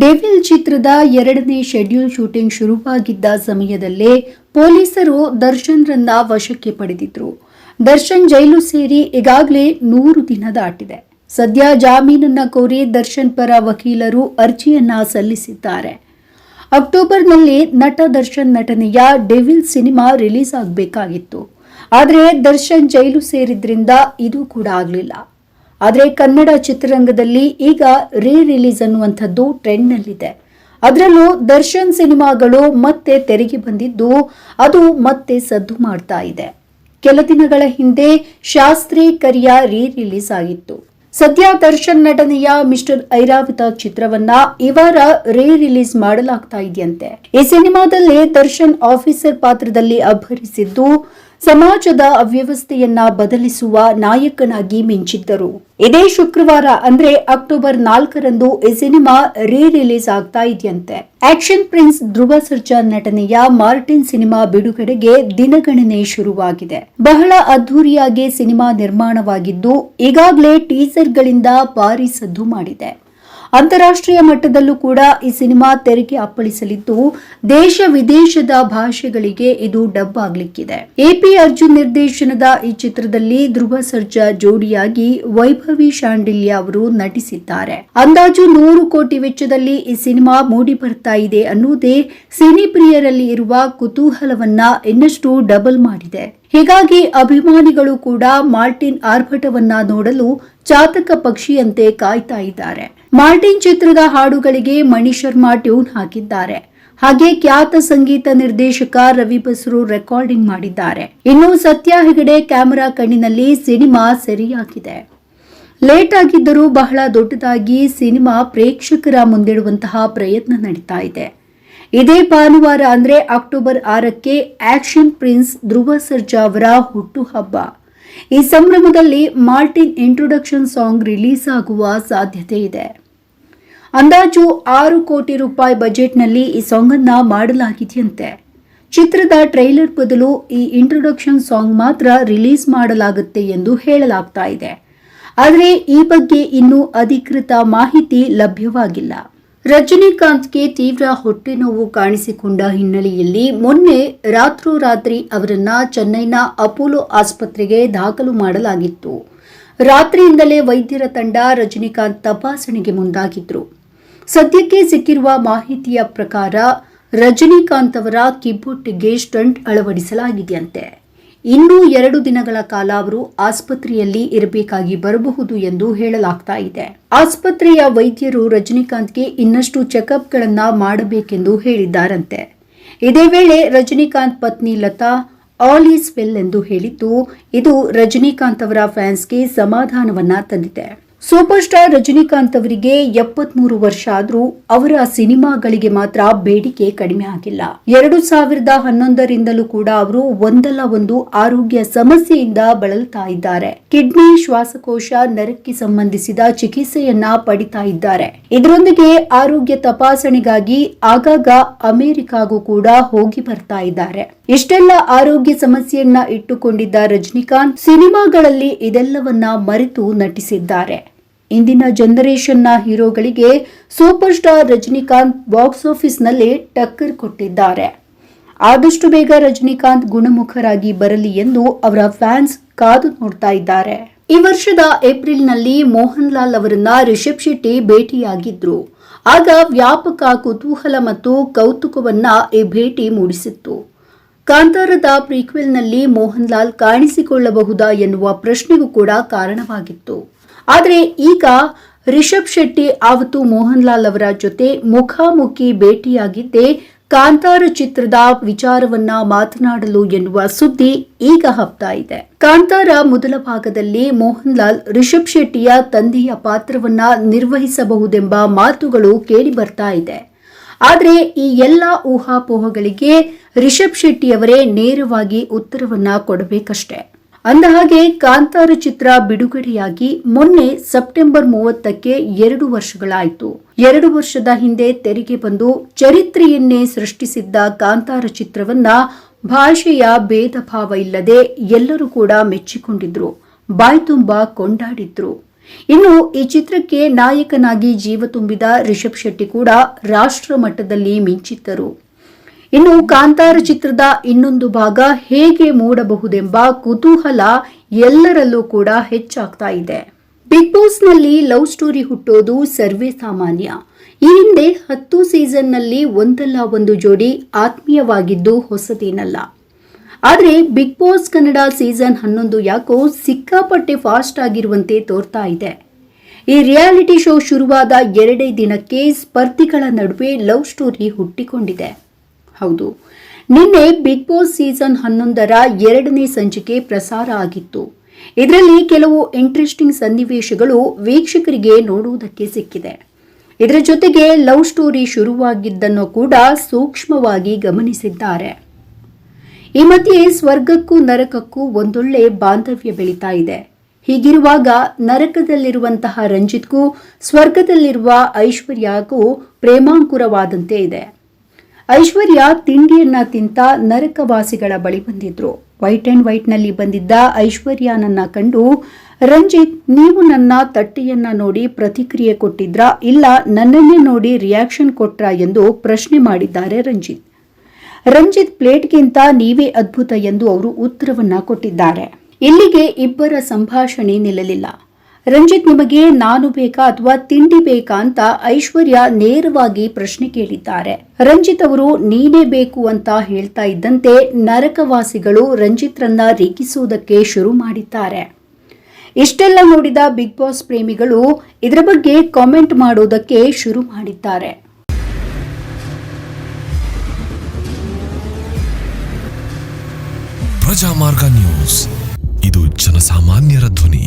Devil ಚಿತ್ರದ ಎರಡನೇ schedule shooting ಶುರುವಾಗಿದ್ದ ಸಮಯದಲ್ಲೇ ಪೊಲೀಸರು ದರ್ಶನ್ರನ್ನ ವಶಕ್ಕೆ ಪಡೆದಿದ್ರು. ದರ್ಶನ್ ಜೈಲು ಸೇರಿ ಈಗಾಗಲೇ ನೂರು ದಿನ ದಾಟಿದೆ. ಸದ್ಯ ಜಾಮೀನನ್ನ ಕೋರಿ ದರ್ಶನ್ ಪರ ವಕೀಲರು ಅರ್ಜಿಯನ್ನ ಸಲ್ಲಿಸಿದ್ದಾರೆ. ಅಕ್ಟೋಬರ್ನಲ್ಲಿ ನಟ ದರ್ಶನ್ ನಟನೆಯ ಡೆವಿಲ್ ಸಿನಿಮಾ ರಿಲೀಸ್ ಆಗಬೇಕಾಗಿತ್ತು. ಆದರೆ ದರ್ಶನ್ ಜೈಲು ಸೇರಿದ್ರಿಂದ ಇದು ಕೂಡ ಆಗಲಿಲ್ಲ. ಆದರೆ ಕನ್ನಡ ಚಿತ್ರರಂಗದಲ್ಲಿ ಈಗ ರೀ ರಿಲೀಸ್ ಅನ್ನುವಂಥದ್ದು ಟ್ರೆಂಡ್ನಲ್ಲಿದೆ ಅದರಲ್ಲೂ ದರ್ಶನ್ ಸಿನಿಮಾಗಳು ಮತ್ತೆ ತೆರೆಗೆ ಬಂದಿದ್ದು ಅದು ಮತ್ತೆ ಸದ್ದು ಮಾಡ್ತಾ ಇದೆ. ಕೆಲ ದಿನಗಳ ಹಿಂದೆ ಶಾಸ್ತ್ರಿ ಕರಿಯ ರೀ ರಿಲೀಸ್ ಆಗಿತ್ತು. ಸದ್ಯ ದರ್ಶನ್ ನಟನೆಯ ಮಿಸ್ಟರ್ ಐರಾವತ ಚಿತ್ರವನ್ನ ಇವರ ವಾರ ರೀ ರಿಲೀಸ್ ಮಾಡಲಾಗ್ತಾ ಇದೆಯಂತೆ. ಈ ಸಿನಿಮಾದಲ್ಲಿ ದರ್ಶನ್ ಆಫೀಸರ್ ಪಾತ್ರದಲ್ಲಿ ಅಬ್ಬರಿಸಿದ್ದು ಸಮಾಜದ ಅವ್ಯವಸ್ಥೆಯನ್ನ ಬದಲಿಸುವ ನಾಯಕನಾಗಿ ಮಿಂಚಿದ್ದರು. ಇದೇ ಶುಕ್ರವಾರ ಅಂದ್ರೆ ಅಕ್ಟೋಬರ್ ನಾಲ್ಕರಂದು ಈ ಸಿನಿಮಾ ರೀ ರಿಲೀಸ್ ಆಗ್ತಾ ಇದೆಯಂತೆ. ಆಕ್ಷನ್ ಪ್ರಿನ್ಸ್ ಧ್ರುವ ಸರ್ಜಾ ನಟನೆಯ ಮಾರ್ಟಿನ್ ಸಿನಿಮಾ ಬಿಡುಗಡೆಗೆ ದಿನಗಣನೆ ಶುರುವಾಗಿದೆ. ಬಹಳ ಅದ್ಧೂರಿಯಾಗಿ ಸಿನಿಮಾ ನಿರ್ಮಾಣವಾಗಿದ್ದು ಈಗಾಗಲೇ ಟೀಸರ್ಗಳಿಂದ ಭಾರಿ ಸದ್ದು ಮಾಡಿದೆ. ಅಂತಾರಾಷ್ಟ್ರೀಯ ಮಟ್ಟದಲ್ಲೂ ಕೂಡ ಈ ಸಿನಿಮಾ ತೆರೆಗೆ ಅಪ್ಪಳಿಸಲಿದ್ದು ದೇಶ ವಿದೇಶದ ಭಾಷೆಗಳಿಗೆ ಇದು ಡಬ್ ಆಗ್ಲಿಕ್ಕಿದೆ ಎಪಿ ಅರ್ಜುನ್ ನಿರ್ದೇಶನದ ಈ ಚಿತ್ರದಲ್ಲಿ ಧ್ರುವ ಸರ್ಜಾ ಜೋಡಿಯಾಗಿ ವೈಭವಿ ಶಾಂಡಿಲ್ಯ ಅವರು ನಟಿಸಿದ್ದಾರೆ. ಅಂದಾಜು ನೂರು ಕೋಟಿ ವೆಚ್ಚದಲ್ಲಿ ಈ ಸಿನಿಮಾ ಮೂಡಿ ಬರ್ತಾ ಇದೆ ಅನ್ನುವುದೇ ಸಿನಿ ಪ್ರಿಯರಲ್ಲಿ ಇರುವ ಕುತೂಹಲವನ್ನ ಇನ್ನಷ್ಟು ಡಬಲ್ ಮಾಡಿದೆ. ಹೀಗಾಗಿ ಅಭಿಮಾನಿಗಳು ಕೂಡ ಮಾರ್ಟಿನ್ ಆರ್ಭಟವನ್ನ ನೋಡಲು ಚಾತಕ ಪಕ್ಷಿಯಂತೆ ಕಾಯ್ತಾ ಇದ್ದಾರೆ. ಮಾರ್ಟಿನ್ ಚಿತ್ರದ ಹಾಡುಗಳಿಗೆ ಮಣಿ ಶರ್ಮಾ ಟ್ಯೂನ್ ಹಾಕಿದ್ದಾರೆ. ಹಾಗೆ ಖ್ಯಾತ ಸಂಗೀತ ನಿರ್ದೇಶಕ ರವಿ ಬಸ್ರು ರೆಕಾರ್ಡಿಂಗ್ ಮಾಡಿದ್ದಾರೆ. ಇನ್ನು ಸತ್ಯ ಹೆಗಡೆ ಕ್ಯಾಮೆರಾ ಕಣ್ಣಿನಲ್ಲಿ ಸಿನಿಮಾ ಸರಿಯಾಗಿದೆ. ಲೇಟ್ ಆಗಿದ್ದರೂ ಬಹಳ ದೊಡ್ಡದಾಗಿ ಸಿನಿಮಾ ಪ್ರೇಕ್ಷಕರ ಮುಂದಿಡುವಂತಹ ಪ್ರಯತ್ನ ನಡೀತಾ ಇದೆ. ಇದೇ ಭಾನುವಾರ ಅಂದ್ರೆ ಅಕ್ಟೋಬರ್ ಆರಕ್ಕೆ ಆಕ್ಷನ್ ಪ್ರಿನ್ಸ್ ಧ್ರುವ ಸರ್ಜಾ ಅವರ ಹುಟ್ಟುಹಬ್ಬ. ಈ ಸಂಭ್ರಮದಲ್ಲಿ ಮಾರ್ಟಿನ್ ಇಂಟ್ರೊಡಕ್ಷನ್ ಸಾಂಗ್ ರಿಲೀಸ್ ಆಗುವ ಸಾಧ್ಯತೆ ಇದೆ. ಅಂದಾಜು ಆರು ಕೋಟಿ ರೂಪಾಯಿ ಬಜೆಟ್ನಲ್ಲಿ ಈ ಸಾಂಗ್ ಅನ್ನ ಮಾಡಲಾಗಿದೆಯಂತೆ. ಚಿತ್ರದ ಟ್ರೈಲರ್ ಬದಲು ಈ ಇಂಟ್ರೊಡಕ್ಷನ್ ಸಾಂಗ್ ಮಾತ್ರ ರಿಲೀಸ್ ಮಾಡಲಾಗುತ್ತೆ ಎಂದು ಹೇಳಲಾಗ್ತಾ ಇದೆ. ಆದರೆ ಈ ಬಗ್ಗೆ ಇನ್ನೂ ಅಧಿಕೃತ ಮಾಹಿತಿ ಲಭ್ಯವಾಗಿಲ್ಲ. ರಜನಿಕಾಂತ್ಗೆ ತೀವ್ರ ಹೊಟ್ಟೆ ನೋವು ಕಾಣಿಸಿಕೊಂಡ ಹಿನ್ನೆಲೆಯಲ್ಲಿ ಮೊನ್ನೆ ರಾತ್ರೋರಾತ್ರಿ ಅವರನ್ನ ಚೆನ್ನೈನ ಅಪೋಲೋ ಆಸ್ಪತ್ರೆಗೆ ದಾಖಲು ಮಾಡಲಾಗಿತ್ತು. ರಾತ್ರಿಯಿಂದಲೇ ವೈದ್ಯರ ತಂಡ ರಜನಿಕಾಂತ್ ತಪಾಸಣೆಗೆ ಮುಂದಾಗಿದ್ರು. ಸದ್ಯಕ್ಕೆ ಸಿಕ್ಕಿರುವ ಮಾಹಿತಿಯ ಪ್ರಕಾರ ರಜನಿಕಾಂತ್ ಅವರ ಕಿಬ್ಬೊಟ್ಟೆಗೆ ಸ್ಟಂಟ್ ಅಳವಡಿಸಲಾಗಿದೆಯಂತೆ. ಇನ್ನೂ ಎರಡು ದಿನಗಳ ಕಾಲ ಅವರು ಆಸ್ಪತ್ರೆಯಲ್ಲಿ ಇರಬೇಕಾಗಿ ಬರಬಹುದು ಎಂದು ಹೇಳಲಾಗ್ತಾ ಇದೆ. ಆಸ್ಪತ್ರೆಯ ವೈದ್ಯರು ರಜನಿಕಾಂತ್ಗೆ ಇನ್ನಷ್ಟು ಚೆಕಪ್ಗಳನ್ನ ಮಾಡಬೇಕೆಂದು ಹೇಳಿದ್ದಾರಂತೆ. ಇದೇ ವೇಳೆ ರಜನಿಕಾಂತ್ ಪತ್ನಿ ಲತಾ, ಆಲ್ ಈಸ್ ವೆಲ್ ಎಂದು ಹೇಳಿದ್ದು, ಇದು ರಜನಿಕಾಂತ್ ಅವರ ಫ್ಯಾನ್ಸ್ಗೆ ಸಮಾಧಾನವನ್ನ ತಂದಿದೆ. ಸೂಪರ್ ಸ್ಟಾರ್ ರಜನಿಕಾಂತ್ ಅವರಿಗೆ ಎಪ್ಪತ್ಮೂರು ವರ್ಷ ಆದರೂ ಅವರ ಸಿನಿಮಾಗಳಿಗೆ ಮಾತ್ರ ಬೇಡಿಕೆ ಕಡಿಮೆ ಆಗಿಲ್ಲ. ಎರಡು ಸಾವಿರದ ಹನ್ನೊಂದರಿಂದಲೂ ಕೂಡ ಅವರು ಒಂದಲ್ಲ ಒಂದು ಆರೋಗ್ಯ ಸಮಸ್ಯೆಯಿಂದ ಬಳಲ್ತಾ ಇದ್ದಾರೆ. ಕಿಡ್ನಿ, ಶ್ವಾಸಕೋಶ, ನರಕ್ಕೆ ಸಂಬಂಧಿಸಿದ ಚಿಕಿತ್ಸೆಯನ್ನ ಪಡಿತಾ ಇದ್ದಾರೆ. ಇದರೊಂದಿಗೆ ಆರೋಗ್ಯ ತಪಾಸಣೆಗಾಗಿ ಆಗಾಗ ಅಮೆರಿಕಾಗೂ ಕೂಡ ಹೋಗಿ ಬರ್ತಾ ಇದ್ದಾರೆ. ಇಷ್ಟೆಲ್ಲ ಆರೋಗ್ಯ ಸಮಸ್ಯೆಯನ್ನ ಇಟ್ಟುಕೊಂಡಿದ್ದ ರಜನಿಕಾಂತ್ ಸಿನಿಮಾಗಳಲ್ಲಿ ಇದೆಲ್ಲವನ್ನ ಮರೆತು ನಟಿಸಿದ್ದಾರೆ. ಇಂದಿನ ಜನರೇಷನ್ನ ಹೀರೋಗಳಿಗೆ ಸೂಪರ್ ಸ್ಟಾರ್ ರಜನಿಕಾಂತ್ ಬಾಕ್ಸ್ ಆಫೀಸ್ನಲ್ಲಿ ಟಕ್ಕರ್ ಕೊಟ್ಟಿದ್ದಾರೆ. ಆದಷ್ಟು ಬೇಗ ರಜನಿಕಾಂತ್ ಗುಣಮುಖರಾಗಿ ಬರಲಿ ಎಂದು ಅವರ ಫ್ಯಾನ್ಸ್ ಕಾದು ನೋಡ್ತಾ ಇದ್ದಾರೆ. ಈ ವರ್ಷದ ಏಪ್ರಿಲ್ನಲ್ಲಿ ಮೋಹನ್ ಲಾಲ್ ಅವರನ್ನ ರಿಷಬ್ ಶೆಟ್ಟಿ ಭೇಟಿಯಾಗಿದ್ರು. ಆಗ ವ್ಯಾಪಕ ಕುತೂಹಲ ಮತ್ತು ಕೌತುಕವನ್ನ ಈ ಭೇಟಿ ಮೂಡಿಸಿತ್ತು. ಕಾಂತಾರದ ಪ್ರೀಕ್ವೆಲ್ನಲ್ಲಿ ಮೋಹನ್ ಲಾಲ್ ಕಾಣಿಸಿಕೊಳ್ಳಬಹುದಾ ಎನ್ನುವ ಪ್ರಶ್ನೆಗೂ ಕೂಡ ಕಾರಣವಾಗಿತ್ತು. ಆದರೆ ಈಗ ರಿಷಬ್ ಶೆಟ್ಟಿ ಆವತ್ತು ಮೋಹನ್ ಲಾಲ್ ಅವರ ಜೊತೆ ಮುಖಾಮುಖಿ ಭೇಟಿಯಾಗಿದ್ದೇ ಕಾಂತಾರ ಚಿತ್ರದ ವಿಚಾರವನ್ನ ಮಾತನಾಡಲು ಎನ್ನುವ ಸುದ್ದಿ ಈಗ ಹಬ್ತಾ ಇದೆ. ಕಾಂತಾರ ಮೊದಲ ಭಾಗದಲ್ಲಿ ಮೋಹನ್ ಲಾಲ್ ರಿಷಬ್ ಶೆಟ್ಟಿಯ ತಂದೆಯ ಪಾತ್ರವನ್ನ ನಿರ್ವಹಿಸಬಹುದೆಂಬ ಮಾತುಗಳು ಕೇಳಿ ಬರ್ತಾ ಇದೆ. ಆದರೆ ಈ ಎಲ್ಲ ಊಹಾಪೋಹಗಳಿಗೆ ರಿಷಬ್ ಶೆಟ್ಟಿಯವರೇ ನೇರವಾಗಿ ಉತ್ತರವನ್ನ ಕೊಡಬೇಕಷ್ಟೆ. ಅಂದಹಾಗೆ ಕಾಂತಾರ ಚಿತ್ರ ಬಿಡುಗಡೆಯಾಗಿ ಮೊನ್ನೆ ಸೆಪ್ಟೆಂಬರ್ ಮೂವತ್ತಕ್ಕೆ ಎರಡು ವರ್ಷಗಳಾಯಿತು. ಎರಡು ವರ್ಷದ ಹಿಂದೆ ತೆರೆಗೆ ಬಂದು ಚರಿತ್ರೆಯನ್ನೇ ಸೃಷ್ಟಿಸಿದ್ದ ಕಾಂತಾರ ಚಿತ್ರವನ್ನ ಭಾಷೆಯ ಭೇದ ಭಾವ ಇಲ್ಲದೆ ಎಲ್ಲರೂ ಕೂಡ ಮೆಚ್ಚಿಕೊಂಡಿದ್ರು, ಬಾಯ್ತುಂಬ ಕೊಂಡಾಡಿದ್ರು. ಇನ್ನು ಈ ಚಿತ್ರಕ್ಕೆ ನಾಯಕನಾಗಿ ಜೀವ ತುಂಬಿದ ರಿಷಬ್ ಶೆಟ್ಟಿ ಕೂಡ ರಾಷ್ಟ್ರ ಮಟ್ಟದಲ್ಲಿ ಮಿಂಚಿದ್ದರು. ಇನ್ನು ಕಾಂತಾರ ಚಿತ್ರದ ಇನ್ನೊಂದು ಭಾಗ ಹೇಗೆ ಮೂಡಬಹುದೆಂಬ ಕುತೂಹಲ ಎಲ್ಲರಲ್ಲೂ ಕೂಡ ಹೆಚ್ಚಾಗ್ತಾ ಇದೆ. ಬಿಗ್ ಬಾಸ್ನಲ್ಲಿ ಲವ್ ಸ್ಟೋರಿ ಹುಟ್ಟೋದು ಸರ್ವೇ ಸಾಮಾನ್ಯ. ಈ ಹಿಂದೆ ಹತ್ತು ಸೀಸನ್ನಲ್ಲಿ ಒಂದಲ್ಲ ಒಂದು ಜೋಡಿ ಆತ್ಮೀಯವಾಗಿದ್ದು ಹೊಸದೇನಲ್ಲ. ಆದರೆ ಬಿಗ್ ಬಾಸ್ ಕನ್ನಡ ಸೀಸನ್ ಹನ್ನೊಂದು ಯಾಕೋ ಸಿಕ್ಕಾಪಟ್ಟೆ ಫಾಸ್ಟ್ ಆಗಿರುವಂತೆ ತೋರ್ತಾ ಇದೆ. ಈ ರಿಯಾಲಿಟಿ ಶೋ ಶುರುವಾದ ಎರಡೇ ದಿನಕ್ಕೆ ಸ್ಪರ್ಧಿಗಳ ನಡುವೆ ಲವ್ ಸ್ಟೋರಿ ಹುಟ್ಟಿಕೊಂಡಿದೆ. ಹೌದು. ನಿನ್ನೆ ಬಿಗ್ ಬಾಸ್ ಸೀಸನ್ ಹನ್ನೊಂದರ ಎರಡನೇ ಸಂಚಿಕೆ ಪ್ರಸಾರ ಆಗಿತ್ತು. ಇದರಲ್ಲಿ ಕೆಲವು ಇಂಟ್ರೆಸ್ಟಿಂಗ್ ಸನ್ನಿವೇಶಗಳು ವೀಕ್ಷಕರಿಗೆ ನೋಡುವುದಕ್ಕೆ ಸಿಕ್ಕಿದೆ. ಇದರ ಜೊತೆಗೆ ಲವ್ ಸ್ಟೋರಿ ಶುರುವಾಗಿದ್ದನ್ನು ಕೂಡ ಸೂಕ್ಷ್ಮವಾಗಿ ಗಮನಿಸಿದ್ದಾರೆ. ಈ ಮಧ್ಯೆ ಸ್ವರ್ಗಕ್ಕೂ ನರಕಕ್ಕೂ ಒಂದೊಳ್ಳೆ ಬಾಂಧವ್ಯ ಬೆಳೀತಾ ಇದೆ. ಹೀಗಿರುವಾಗ ನರಕದಲ್ಲಿರುವಂತಹ ರಂಜಿತ್ಗೂ ಸ್ವರ್ಗದಲ್ಲಿರುವ ಐಶ್ವರ್ಯಕ್ಕೂ ಪ್ರೇಮಾಂಕುರವಾದಂತೆ ಇದೆ. ಐಶ್ವರ್ಯ ತಿಂಡಿಯನ್ನ ತಿಂತ ನರಕವಾಸಿಗಳ ಬಳಿ ಬಂದಿದ್ರು. ವೈಟ್ ಅಂಡ್ ವೈಟ್ನಲ್ಲಿ ಬಂದಿದ್ದ ಐಶ್ವರ್ಯನನ್ನ ಕಂಡು, ರಂಜಿತ್, ನೀವು ನನ್ನ ತಟ್ಟೆಯನ್ನ ನೋಡಿ ಪ್ರತಿಕ್ರಿಯೆ ಕೊಟ್ಟಿದ್ರಾ? ಇಲ್ಲ, ನನ್ನನ್ನೇ ನೋಡಿ ರಿಯಾಕ್ಷನ್ ಕೊಟ್ರಾ? ಎಂದು ಪ್ರಶ್ನೆ ಮಾಡಿದ್ದಾರೆ ರಂಜಿತ್. ರಂಜಿತ್ ಪ್ಲೇಟ್ಗಿಂತ ನೀವೇ ಅದ್ಭುತ ಎಂದು ಅವರು ಉತ್ತರವನ್ನ ಕೊಟ್ಟಿದ್ದಾರೆ. ಇಲ್ಲಿಗೆ ಇಬ್ಬರ ಸಂಭಾಷಣೆ ನಿಲ್ಲಲಿಲ್ಲ. ರಂಜಿತ್ ನಿಮಗೆ ನಾನು ಬೇಕಾ ಅಥವಾ ತಿಂಡಿ ಬೇಕಾ ಅಂತ ಐಶ್ವರ್ಯ ನೇರವಾಗಿ ಪ್ರಶ್ನೆ ಕೇಳಿದ್ದಾರೆ. ರಂಜಿತ್ ಅವರು, ನೀನೇ ಬೇಕು ಅಂತ ಹೇಳ್ತಾ ಇದ್ದಂತೆ ನರಕವಾಸಿಗಳು ರಂಜಿತ್ರನ್ನ ರೇಗಿಸುವುದಕ್ಕೆ ಶುರು ಮಾಡಿದ್ದಾರೆ. ಇಷ್ಟೆಲ್ಲ ನೋಡಿದ ಬಿಗ್ ಬಾಸ್ ಪ್ರೇಮಿಗಳು ಇದರ ಬಗ್ಗೆ ಕಾಮೆಂಟ್ ಮಾಡೋದಕ್ಕೆ ಶುರು ಮಾಡಿದ್ದಾರೆ. ಪ್ರಜಾಮಾರ್ಗ ನ್ಯೂಸ್. ಇದು ಜನಸಾಮಾನ್ಯರ ಧ್ವನಿ.